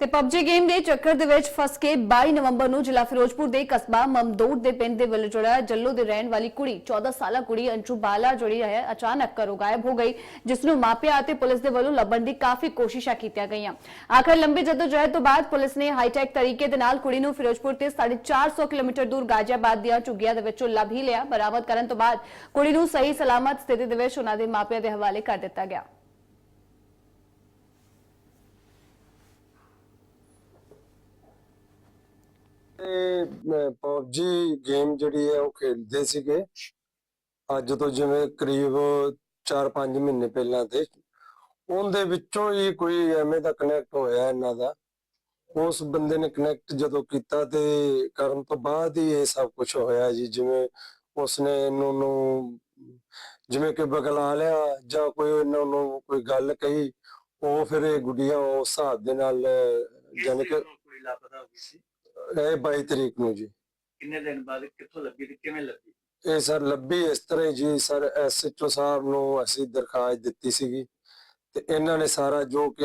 ਤੇ PUBG game ਦੇ ਚੱਕਰ ਦੇ ਵਿੱਚ ਫਸ ਕੇ 22 ਨਵੰਬਰ ਨੂੰ ਜ਼ਿਲ੍ਹਾ ਫਿਰੋਜ਼ਪੁਰ ਦੇ ਕਸਬਾ ਮਮਦੋਟ ਦੇ ਪਿੰਡ ਦੇ ਵੱਲ ਜੁੜਿਆ ਜੱਲੋ ਦੇ ਰਹਿਣ ਵਾਲੀ ਕੁੜੀ 14 ਸਾਲਾ ਕੁੜੀ ਅੰਜੂ ਬਾਲਾ ਜਿਹੜੀ ਹੈ, ਅਚਾਨਕ ਘਰੋਂ ਗਾਇਬ ਹੋ ਗਈ, ਜਿਸ ਨੂੰ ਮਾਪਿਆਂ ਅਤੇ ਪੁਲਿਸ ਦੇ ਵੱਲੋਂ ਲੱਭਣ ਦੀ ਕਾਫੀ ਕੋਸ਼ਿਸ਼ਾਂ ਕੀਤੀਆਂ ਗਈਆਂ। ਆਖਰ ਲੰਬੀ ਜਦੋਜਹਿਦ ਤੋਂ ਬਾਅਦ ਪੁਲਿਸ ਨੇ ਹਾਈਟੈਕ ਤਰੀਕੇ ਦੇ ਨਾਲ ਕੁੜੀ ਨੂੰ ਫਿਰੋਜ਼ਪੁਰ ਤੇ 450 ਕਿਲੋਮੀਟਰ ਦੂਰ ਗਾਜ਼ੀਆਬਾਦ ਦੀਆਂ ਝੁੱਗੀਆਂ ਦੇ ਵਿੱਚੋਂ ਲੱਭ ਹੀ ਲਿਆ। ਬਰਾਮਦ ਕਰਨ ਤੋਂ ਬਾਅਦ ਕੁੜੀ ਨੂੰ ਸਹੀ ਸਲਾਮਤ ਸਥਿਤੀ ਦੇ ਵਿੱਚ ਉਹਨਾਂ ਦੇ ਮਾਪਿਆਂ ਦੇ ਹਵਾਲੇ ਕਰ ਦਿੱਤਾ ਗਿਆ। ਤੇ ਪਬਜੀ ਗੇਮ ਜਿਹੜੀ ਹੈ ਉਹ ਖੇਡਦੇ ਸੀਗੇ। ਅੱਜ ਤੋਂ ਜਿਵੇਂ ਕਰੀਬ 4-5 ਮਹੀਨੇ ਪਹਿਲਾਂ ਤੇ। ਉਹਦੇ ਵਿੱਚੋਂ ਹੀ ਕੋਈ ਐਵੇਂ ਦਾ ਕਨੈਕਟ ਹੋਇਆ ਇਹਨਾਂ ਦਾ। ਉਸ ਬੰਦੇ ਨੇ ਕਨੈਕਟ ਜਦੋਂ ਕੀਤਾ ਤੇ ਕਰਨ ਤੋਂ ਬਾਅਦ ਹੀ ਇਹ ਸਭ ਕੁਝ ਹੋਇਆ ਜੀ। ਜਿਵੇਂ ਉਸਨੇ ਇਹਨੂੰ ਨੂੰ ਜਿਵੇਂ ਕਿ ਬਗਲਾ ਲਿਆ ਜਾਂ ਕੋਈ ਇਹਨਾਂ ਨੂੰ ਕੋਈ ਗੱਲ ਕਹੀ ਉਹ ਫਿਰ ਇਹ ਗੁੱਡੀਆਂ ਉਸ ਹਿਸਾਬ ਦੇ ਨਾਲ ਜਾਨੀ ਕਿ ਕੁੜੀ ਲਾਪਤਾ ਹੋ ਗਈ ਸੀ? ਇਹ 22 ਤਰੀਕ ਨੂੰ ਜੀ। ਕਿੰਨੇ ਦਿਨ ਬਾਅਦ ਕਿੱਥੋਂ ਲੱਭੀ ਤੇ ਕਿਵੇਂ ਲੱਭੀ? ਇਹ ਸਰ ਲੱਭੀ ਇਸ ਤਰ੍ਹਾਂ ਜੀ ਸਰ ਐਸਐਚਓ ਸਾਹਿਬ ਨੂੰ ਅਸੀਂ ਦਰਖਾਸਤ ਦਿੱਤੀ ਸੀਗੀ। ਤੇ ਇਹਨਾਂ ਨੇ ਸਾਰਾ ਜੋ ਕਿ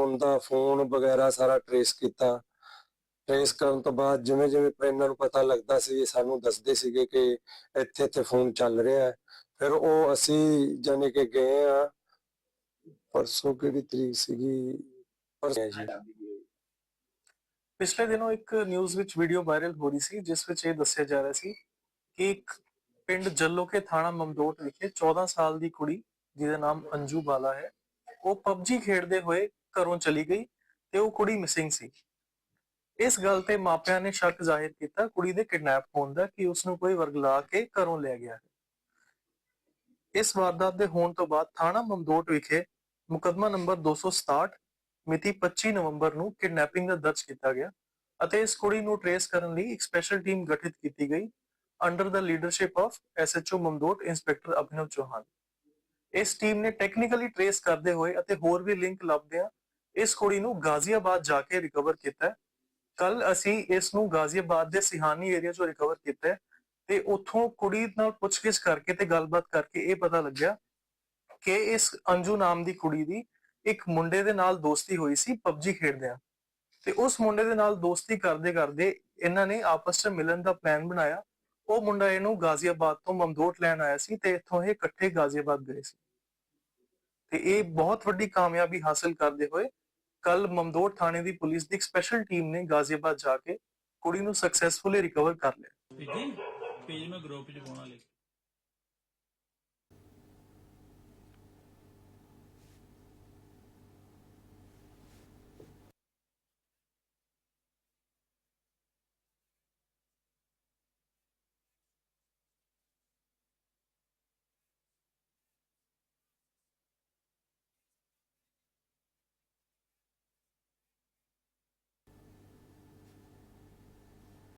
ਉਹਦਾ ਫੋਨ ਵਗੈਰਾ ਸਾਰਾ ਟਰੇਸ ਕੀਤਾ। ਟਰੇਸ ਕਰਨ ਤੋਂ ਬਾਅਦ ਜਿਵੇਂ ਜਿਵੇਂ ਇਹਨਾਂ ਨੂੰ ਪਤਾ ਲੱਗਦਾ ਸੀ ਇਹ ਸਾਨੂੰ ਦੱਸਦੇ ਸੀਗੇ ਕਿ ਇੱਥੇ ਇੱਥੇ ਫੋਨ ਚੱਲ ਰਿਹਾ ਹੈ। ਫਿਰ ਉਹ ਅਸੀਂ ਜਾਨੀ ਕਿ ਗਏ ਆ ਪਰਸੋਂ ਕਿਹੜੀ ਤਰੀਕ ਸੀਗੀ? ਪਰਸੋਂ। ਜੀ। ਪਿਛਲੇ ਦਿਨੋਂ ਇੱਕ ਨਿਊਜ਼ ਵਿੱਚ ਵੀਡੀਓ ਵਾਇਰਲ ਹੋ ਰਹੀ ਸੀ, ਜਿਸ ਵਿੱਚ ਇਹ ਦੱਸਿਆ ਜਾ ਰਿਹਾ ਸੀ ਕਿ ਇੱਕ ਪਿੰਡ ਜੱਲੋਕੇ ਥਾਣਾ ਮਮਦੋਟ ਵਿਖੇ 14 ਸਾਲ ਦੀ ਕੁੜੀ, ਜਿਹਦਾ ਨਾਮ ਅੰਜੂ ਬਾਲਾ ਹੈ, ਉਹ ਪਬਜੀ ਖੇਡਦੇ ਹੋਏ ਘਰੋਂ ਚਲੀ ਗਈ ਤੇ ਉਹ ਕੁੜੀ ਮਿਸਿੰਗ ਸੀ। ਇਸ ਗੱਲ ਤੇ ਮਾਪਿਆਂ ਨੇ ਸ਼ੱਕ ਜ਼ਾਹਿਰ ਕੀਤਾ, ਕੁੜੀ ਦੇ ਕਿਡਨੈਪ ਹੋਣ ਦਾ ਕਿ ਉਸ ਨੂੰ ਕੋਈ ਵਰਗਲਾ ਕੇ ਘਰੋਂ ਲੈ ਗਿਆ ਹੈ। ਇਸ ਵਾਰਦਾਤ ਦੇ ਹੋਣ ਤੋਂ ਬਾਅਦ ਥਾਣਾ ਮਮਦੋਟ ਵਿਖੇ ਮੁਕੱਦਮਾ ਨੰਬਰ 267 ਮਿਤੀ 25 ਨਵੰਬਰ ਨੂੰ ਕਿਡਨੈਪਿੰਗ ਦਾ ਦਰਜ ਕੀਤਾ ਗਿਆ ਅਤੇ ਇਸ ਕੁੜੀ ਨੂੰ ਟਰੇਸ ਕਰਨ ਲਈ ਇੱਕ ਸਪੈਸ਼ਲ ਟੀਮ ਗਠਿਤ ਕੀਤੀ ਗਈ under the leadership of SHO Mamdot, inspector Abhinav Chauhan. ਇਸ ਟੀਮ ਨੇ ਟੈਕਨੀਕਲੀ ਟਰੇਸ ਕਰਦੇ ਹੋਏ ਅਤੇ ਹੋਰ ਵੀ ਲਿੰਕ ਲੱਭਦਿਆਂ ਇਸ ਕੁੜੀ ਨੂੰ ਗਾਜ਼ੀਆਬਾਦ ਜਾ ਕੇ ਰਿਕਵਰ ਕੀਤਾ। ਕੱਲ ਅਸੀਂ ਇਸ ਨੂੰ ਗਾਜ਼ੀਆਬਾਦ ਦੇ ਸਿਹਾਨੀ ਏਰੀਆ ਚੋਂ ਰਿਕਵਰ ਕੀਤਾ ਤੇ ਉੱਥੋਂ ਕੁੜੀ ਨਾਲ ਪੁੱਛਗਿੱਛ ਕਰਕੇ ਤੇ ਗੱਲਬਾਤ ਕਰਕੇ ਇਹ ਪਤਾ ਲੱਗਿਆ ਕਿ ਇਸ ਅੰਜੂ ਨਾਮ ਦੀ ਕੁੜੀ ਦੀ ਇੱਕ ਮੁੰਡੇ ਦੇ ਨਾਲ ਦੋਸਤੀ ਹੋਈ ਸੀ PUBG ਖੇਡਦਿਆਂ। ਤੇ ਉਸ ਮੁੰਡੇ ਦੇ ਨਾਲ ਦੋਸਤੀ ਕਰਦੇ ਕਰਦੇ ਇਹਨਾਂ ਨੇ ਆਪਸ ਵਿੱਚ ਮਿਲਣ ਦਾ ਪਲਾਨ ਬਣਾਇਆ। ਉਹ ਮੁੰਡਾ ਇਹਨੂੰ ਗਾਜ਼ੀਆਬਾਦ ਤੋਂ ਮਮਦੋਟ ਲੈਣ ਆਇਆ ਸੀ ਤੇ ਇੱਥੋਂ ਇਹ ਇਕੱਠੇ ਗਾਜ਼ੀਆਬਾਦ ਗਏ ਸੀ। ਤੇ ਇਹ ਬਹੁਤ ਵੱਡੀ ਕਾਮਯਾਬੀ ਹਾਸਲ ਕਰਦੇ ਹੋਏ ਕੱਲ ਮਮਦੋਟ ਥਾਣੇ ਦੀ ਪੁਲਿਸ ਦੀ ਇੱਕ ਸਪੈਸ਼ਲ ਟੀਮ ਨੇ ਗਾਜ਼ੀਆਬਾਦ ਜਾ ਕੇ ਕੁੜੀ ਨੂੰ ਸਕਸੈਸਫੁਲੀ ਰਿਕਵਰ ਕਰ ਲਿਆ। ਭੇਜੀ ਪੇਜ ਮੈਂ ਗਰੁੱਪ ਚ ਪਾਉਣਾ ਲਿਖ